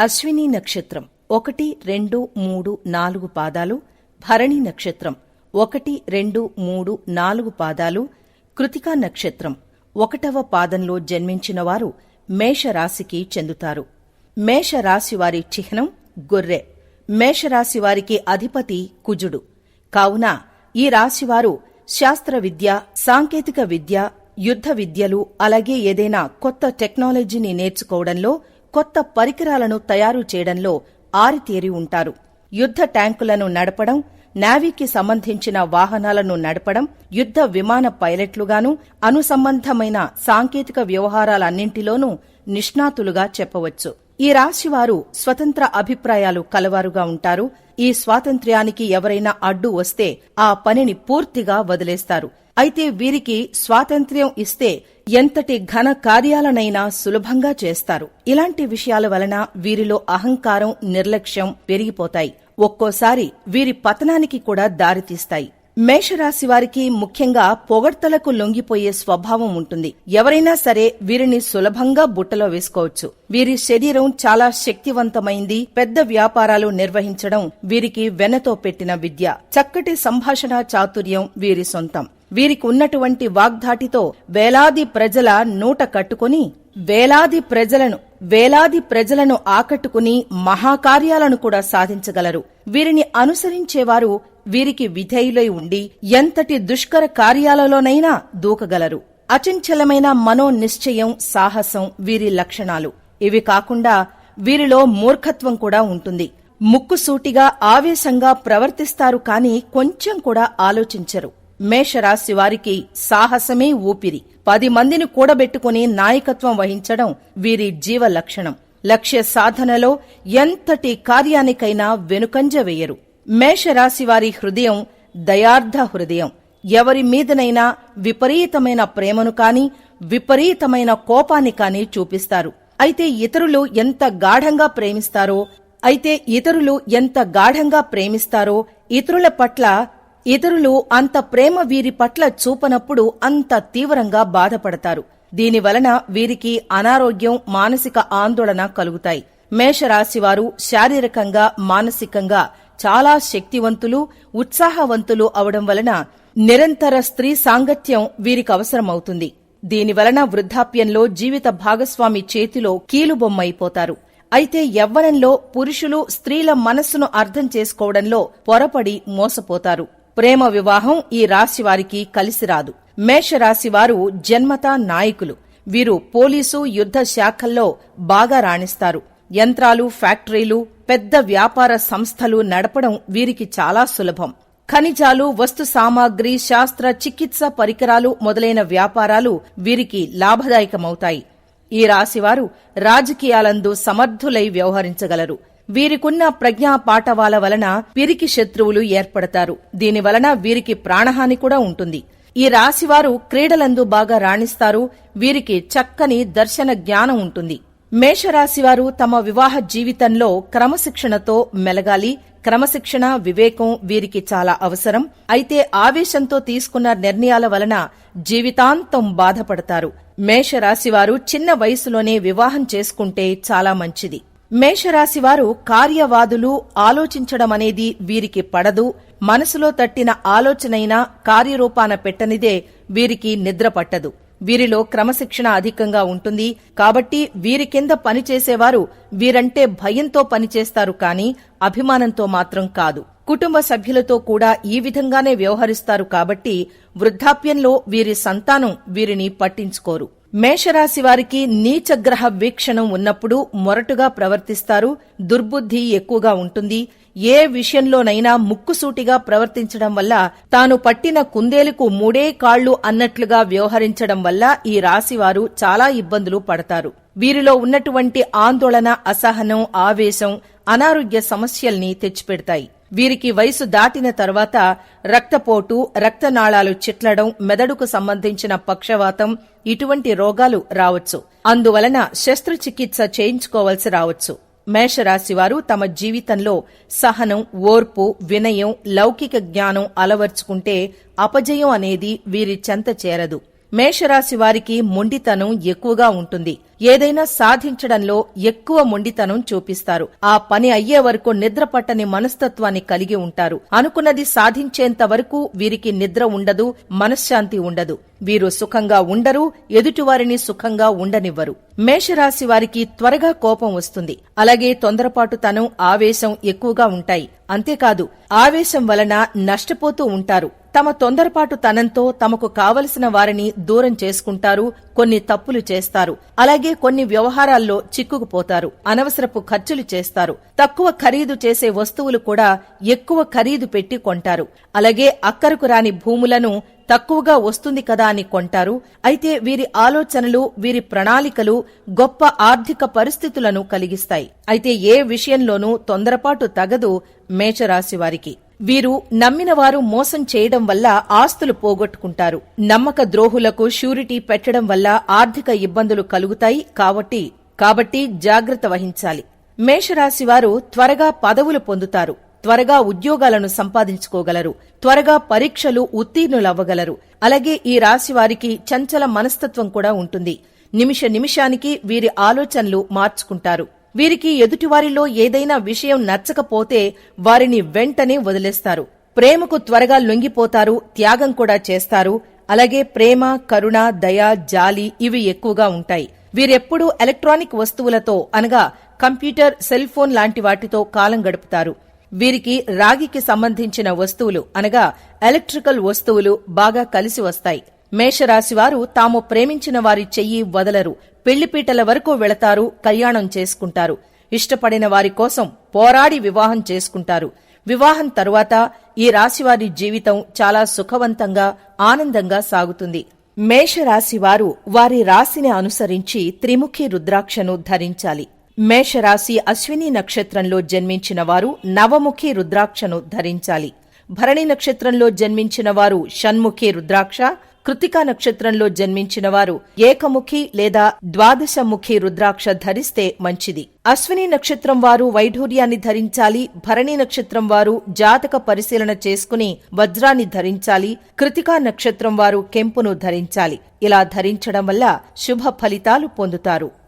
అశ్విని నక్షత్రం ఒకటి రెండు మూడు నాలుగు పాదాలు భరణి నక్షత్రం ఒకటి రెండు మూడు నాలుగు పాదాలు కృతికా నక్షత్రం ఒకటవ పాదంలో జన్మించినవారు మేషరాశికి చెందుతారు. మేషరాశివారి చిహ్నం గొర్రె. మేషరాశివారికి అధిపతి కుజుడు. కావున ఈ రాశివారు శాస్త్ర విద్య సాంకేతిక విద్య యుద్ధ విద్యలు అలాగే ఏదైనా కొత్త టెక్నాలజీని నేర్చుకోవడంలో కొత్త పరికరాలను తయారు చేయడంలో ఆరితేరి ఉంటారు. యుద్ధ ట్యాంకులను నడపడం నావీకి సంబంధించిన వాహనాలను నడపడం యుద్ధ విమాన పైలట్లుగాను అనుసంబంధమైన సాంకేతిక వ్యవహారాలన్నింటిలోనూ నిష్ణాతులుగా చెప్పవచ్చు. ఈ రాశివారు స్వతంత్ర అభిప్రాయాలు కలవారుగా ఉంటారు. ఈ స్వాతంత్ర్యానికి ఎవరైనా అడ్డు వస్తే ఆ పనిని పూర్తిగా వదిలేస్తారు. అయితే వీరికి స్వాతంత్ర్యం ఇస్తే ఎంతటి ఘన కార్యాలనైనా సులభంగా చేస్తారు. ఇలాంటి విషయాల వలన వీరిలో అహంకారం నిర్లక్ష్యం పెరిగిపోతాయి. ఒక్కోసారి వీరి పతనానికి కూడా దారితీస్తాయి మేషరాశి వారికి ముఖ్యంగా పొగడ్తలకు లొంగిపోయే స్వభావం ఉంటుంది. ఎవరైనా సరే వీరిని సులభంగా బుట్టలో వేసుకోవచ్చు. వీరి శరీరం చాలా శక్తివంతమైంది. పెద్ద వ్యాపారాలు నిర్వహించడం వీరికి వెనతో పెట్టిన విద్య. చక్కటి సంభాషణ చాతుర్యం వీరి సొంతం. వీరికి ఉన్నటువంటి వాగ్ధాటితో వేలాది ప్రజల నూట కట్టుకుని వేలాది ప్రజలను వేలాది ప్రజలను ఆకట్టుకుని మహాకార్యాలను కూడా సాధించగలరు. వీరిని అనుసరించేవారు వీరికి విధేయులై ఉండి ఎంతటి దుష్కర కార్యాలలోనైనా దూకగలరు. అచంచలమైన మనోనిశ్చయం సాహసం వీరి లక్షణాలు. ఇవి కాకుండా వీరిలో మూర్ఖత్వం కూడా ఉంటుంది. ముక్కుసూటిగా ఆవేశంగా ప్రవర్తిస్తారు కాని కొంచెం కూడా ఆలోచించరు. మేషరాశి వారికి సాహసమే ఊపిరి. పది మందిని కూడబెట్టుకుని నాయకత్వం వహించడం వీరి జీవ లక్షణం. లక్ష్య సాధనలో ఎంతటి కార్యానికైనా వెనుకంజ వేయరు. మేషరాశి వారి హృదయం దయార్థ హృదయం. ఎవరి మీదనైనా విపరీతమైన ప్రేమను కాని విపరీతమైన కోపాన్ని కాని చూపిస్తారు. అయితే ఇతరులు ఎంత గాఢంగా ప్రేమిస్తారో అయితే ఇతరులు ఎంత గాఢంగా ప్రేమిస్తారో ఇతరుల పట్ల ఇతరులు అంత ప్రేమ వీరి పట్ల చూపనప్పుడు అంత తీవ్రంగా బాధపడతారు. దీనివలన వీరికి అనారోగ్యం మానసిక ఆందోళన కలుగుతాయి. మేషరాశివారు శారీరకంగా మానసికంగా చాలా శక్తివంతులు ఉత్సాహవంతులు అవడం వలన నిరంతర స్త్రీ సాంగత్యం వీరికి అవసరమవుతుంది. దీనివలన వృద్ధాప్యంలో జీవిత భాగస్వామి చేతిలో కీలుబొమ్మైపోతారు అయితే యవ్వనంలో పురుషులు స్త్రీల మనస్సును అర్థం చేసుకోవడంలో పొరపడి మోసపోతారు. ప్రేమ వివాహం ఈ రాశి వారికి కలిసిరాదు మేషరాశివారు జన్మతా నాయకులు. వీరు పోలీసు యుద్ధ శాఖల్లో బాగా రాణిస్తారు. యంత్రాలు ఫ్యాక్టరీలు పెద్ద వ్యాపార సంస్థలు నడపడం వీరికి చాలా సులభం. ఖనిజాలు వస్తు సామాగ్రి శాస్త్ర చికిత్స పరికరాలు మొదలైన వ్యాపారాలు వీరికి లాభదాయకమవుతాయి. ఈ రాశివారు రాజకీయాలందు సమర్థులై వ్యవహరించగలరు. వీరికున్న ప్రజ్ఞా పాఠవాల వలన వీరికి శత్రువులు ఏర్పడతారు. దీనివలన వీరికి ప్రాణహాని కూడా ఉంటుంది. ఈ రాశివారు క్రీడలందు బాగా రాణిస్తారు. వీరికి చక్కని దర్శన జ్ఞానం ఉంటుంది. మేషరాశివారు తమ వివాహ జీవితంలో క్రమశిక్షణతో మెలగాలి. క్రమశిక్షణ వివేకం వీరికి చాలా అవసరం. అయితే ఆవేశంతో తీసుకున్న నిర్ణయాల వలన జీవితాంతం బాధపడతారు. మేషరాశివారు చిన్న వయసులోనే వివాహం చేసుకుంటే చాలా మంచిది. మేషరాశివారు కార్యవాదులు ఆలోచించడమనేది వీరికి పడదు. మనసులో తట్టిన ఆలోచనైనా కార్యరూపాన పెట్టనిదే వీరికి నిద్ర పట్టదు. వీరిలో క్రమశిక్షణ అధికంగా ఉంటుంది. కాబట్టి వీరి కింద పనిచేసేవారు వీరంటే భయంతో పనిచేస్తారు కాని అభిమానంతో మాత్రం కాదు. కుటుంబ సభ్యులతో కూడా ఈ విధంగానే వ్యవహరిస్తారు కాబట్టి వృద్ధాప్యంలో వీరి సంతానం వీరిని పట్టించుకోరు. మేషరాశి వారికి నీచగ్రహ వీక్షణం ఉన్నప్పుడు మొరటుగా ప్రవర్తిస్తారు దుర్బుద్ధి ఎక్కువగా ఉంటుంది. ఏ విషయంలోనైనా ముక్కుసూటిగా ప్రవర్తించడం వల్ల తాను పట్టిన కుందేలుకు మూడే కాళ్ళు అన్నట్లుగా వ్యవహరించడం వల్ల ఈ రాశివారు చాలా ఇబ్బందులు పడతారు. వీరిలో ఉన్నటువంటి ఆందోళన అసహనం ఆవేశం అనారోగ్య సమస్యల్ని తెచ్చిపెడతాయి. వీరికి వయసు దాటిన తర్వాత రక్తపోటు రక్తనాళాలు చిట్లడం మెదడుకు సంబంధించిన పక్షవాతం ఇటువంటి రోగాలు రావచ్చు. అందువలన శస్త్రచికిత్స చేయించుకోవలసి రావచ్చు. మేషరాశివారు తమ జీవితంలో సహనం ఓర్పు వినయం లౌకిక జ్ఞానం అలవర్చుకుంటే అపజయం అనేది వీరి చెంత చేరదు. మేషరాశి వారికి మొండితనం ఎక్కువగా ఉంటుంది. ఏదైనా సాధించడంలో ఎక్కువ మొండితనం చూపిస్తారు. ఆ పని అయ్యే వరకు నిద్ర పట్టని మనస్తత్వాన్ని కలిగి ఉంటారు. అనుకున్నది సాధించేంత వరకు వీరికి నిద్ర ఉండదు మనశ్శాంతి ఉండదు. వీరు సుఖంగా ఉండరు ఎదుటివారిని సుఖంగా ఉండనివ్వరు. మేషరాశి వారికి త్వరగా కోపం వస్తుంది. అలాగే తొందరపాటుతనం ఆవేశం ఎక్కువగా ఉంటాయి. అంతేకాదు ఆవేశం వలన నష్టపోతూ ఉంటారు. తమ తొందరపాటు తనంతో తమకు కావలసిన వారిని దూరం చేసుకుంటారు కొన్ని తప్పులు చేస్తారు. అలాగే కొన్ని వ్యవహారాల్లో చిక్కుకుపోతారు అనవసరపు ఖర్చులు చేస్తారు. తక్కువ ఖరీదు చేసే వస్తువులు కూడా ఎక్కువ ఖరీదు పెట్టి కొంటారు. అలాగే అక్కరకు రాని భూములను తక్కువగా వస్తుంది కదా అని కొంటారు. అయితే వీరి ఆలోచనలు వీరి ప్రణాళికలు గొప్ప ఆర్థిక పరిస్థితులను కలిగిస్తాయి. అయితే ఏ విషయంలోనూ తొందరపాటు తగదు మేషరాశి వారికి. వీరు నమ్మినవారు మోసం చేయడం వల్ల ఆస్తులు పోగొట్టుకుంటారు. నమ్మక ద్రోహులకు షూరిటీ పెట్టడం వల్ల ఆర్థిక ఇబ్బందులు కలుగుతాయి కాబట్టి కాబట్టి జాగ్రత్త వహించాలి. మేషరాశి వారు త్వరగా పదవులు పొందుతారు. త్వరగా ఉద్యోగాలను సంపాదించుకోగలరు. త్వరగా పరీక్షలు ఉత్తీర్ణులవ్వగలరు. అలాగే ఈ రాశి వారికి చంచల మనస్తత్వం కూడా ఉంటుంది. నిమిష నిమిషానికి వీరి ఆలోచనలు మార్చుకుంటారు. వీరికి ఎదుటివారిలో ఏదైనా విషయం నచ్చకపోతే వారిని వెంటనే వదిలేస్తారు. ప్రేమకు త్వరగా లొంగిపోతారు త్యాగం కూడా చేస్తారు. అలాగే ప్రేమ కరుణ దయ జాలి ఇవి ఎక్కువగా ఉంటాయి. వీరెప్పుడూ ఎలక్ట్రానిక్ వస్తువులతో అనగా కంప్యూటర్ సెల్ ఫోన్ లాంటి వాటితో కాలం గడుపుతారు. వీరికి రాగికి సంబంధించిన వస్తువులు అనగా ఎలక్ట్రికల్ వస్తువులు బాగా కలిసి వస్తాయి. మేషరాశివారు తాము ప్రేమించిన వారి చెయ్యి వదలరు. పెళ్ళిపీటల వరకు వెళతారు కళ్యాణం చేసుకుంటారు. ఇష్టపడిన వారి కోసం పోరాడి వివాహం చేసుకుంటారు. వివాహం తరువాత ఈ రాశివారి జీవితం చాలా సుఖవంతంగా ఆనందంగా సాగుతుంది. మేషరాశివారు వారి రాశిని అనుసరించి త్రిముఖి రుద్రాక్షను ధరించాలి. మేషరాశి అశ్విని నక్షత్రంలో జన్మించిన వారు నవముఖి రుద్రాక్షను ధరించాలి. భరణి నక్షత్రంలో జన్మించిన వారు షణ్ముఖి రుద్రాక్ష కృతికా నక్షత్రంలో జన్మించిన వారు ఏకముఖి లేదా ద్వాదశముఖి రుద్రాక్ష ధరిస్తే మంచిది. అశ్విని నక్షత్రం వారు వైఢూర్యాన్ని ధరించాలి భరణి నక్షత్రం వారు జాతక పరిశీలన చేసుకుని వజ్రాన్ని ధరించాలి కృతికా నక్షత్రం వారు కెంపును ధరించాలి. ఇలా ధరించడం వల్ల శుభ ఫలితాలు పొందుతారు.